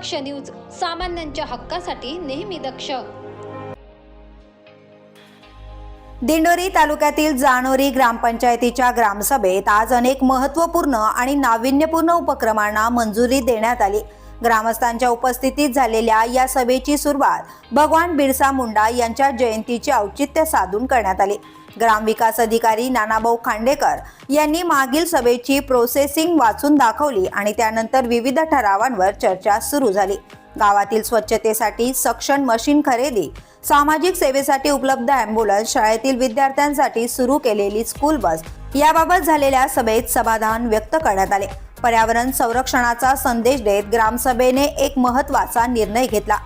दक्ष news सामान्यांच्या हक्कासाठी नेहमी दक्ष. दिंडोरी तालुक्यातील जानोरी ग्रामपंचायतीच्या ग्रामसभेत आज अनेक महत्त्वपूर्ण आणि नाविन्यपूर्ण उपक्रमांना मंजुरी देण्यात आली. ग्रामस्थांच्या उपस्थितीत झालेल्या या सभेची सुरुवात भगवान बिरसा मुंडा यांच्या जयंतीचे औचित्य साधून करण्यात आली. ग्रामविकास अधिकारी नानाभाऊ खांडेकर यांनी मागील सभेची प्रोसेसिंग वाचून दाखवली आणि त्यानंतर विविध ठरावांवर चर्चा सुरू झाली. गावातील स्वच्छतेसाठी सक्षम मशीन खरेदी सामाजिक सेवेसाठी उपलब्ध अँब्युलन्स शाळेतील विद्यार्थ्यांसाठी सुरू केलेली स्कूल बस याबाबत झालेल्या सभेत समाधान व्यक्त करण्यात आले. पर्यावरण संरक्षणाचा संदेश देत ग्रामसभेने एक महत्त्वाचा निर्णय घेतला.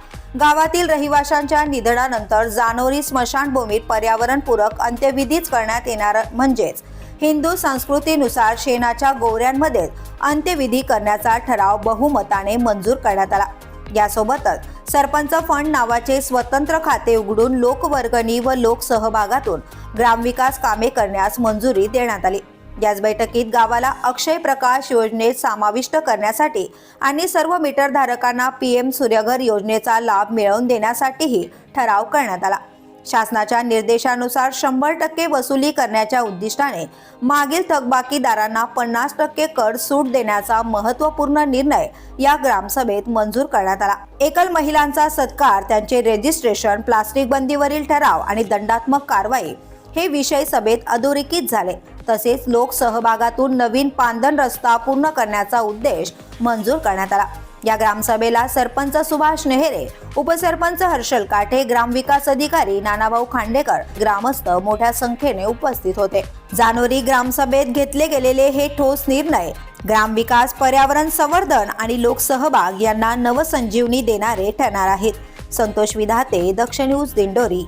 गावातील रहिवाशांच्या निधनानंतर जानोरी स्मशानभूमीत पर्यावरणपूरक अंत्यविधीच करण्यात येणार म्हणजेच हिंदू संस्कृतीनुसार शेणाच्या गोवऱ्यांमध्ये अंत्यविधी करण्याचा ठराव बहुमताने मंजूर करण्यात आला. यासोबतच सरपंच फंड नावाचे स्वतंत्र खाते उघडून लोकवर्गणी व लोकसहभागातून ग्रामविकास कामे करण्यास मंजुरी देण्यात आली. याच बैठकीत गावाला अक्षय प्रकाश योजनेत समाविष्ट करण्यासाठी आणि सर्व मीटरधारकांना पीएम सूर्यघर योजनेचा लाभ मिळवून देण्यासाठीही ठराव करण्यात आला. शासनाच्या निर्देशानुसार शंभर टक्के वसुली करण्याच्या उद्दिष्टाने मागील थकबाकीदारांना पन्नास टक्के कर सूट देण्याचा महत्त्वपूर्ण निर्णय या ग्रामसभेत मंजूर करण्यात आला. एकल महिलांचा सत्कार त्यांचे रेजिस्ट्रेशन प्लास्टिक बंदीवरील ठराव आणि दंडात्मक कारवाई हे विषय सभेत अधोरेखित झाले. तसेच लोकसहभागातून नवीन पांदन रस्ता पूर्ण करण्याचा उद्देश मंजूर करण्यात आला. या ग्रामसभेला सरपंच सुभाष नेहरे उपसरपंच हर्षल काठे ग्रामविकास अधिकारी नानाभाऊ खांडेकर ग्रामस्थ मोठ्या संख्येने उपस्थित होते. जानेवारी ग्रामसभेत घेतले गेलेले हे ठोस निर्णय ग्रामविकास पर्यावरण संवर्धन आणि लोकसहभाग यांना नवसंजीवनी देणारे ठरणार आहेत. संतोष विधाते दक्ष न्यूज दिंडोरी.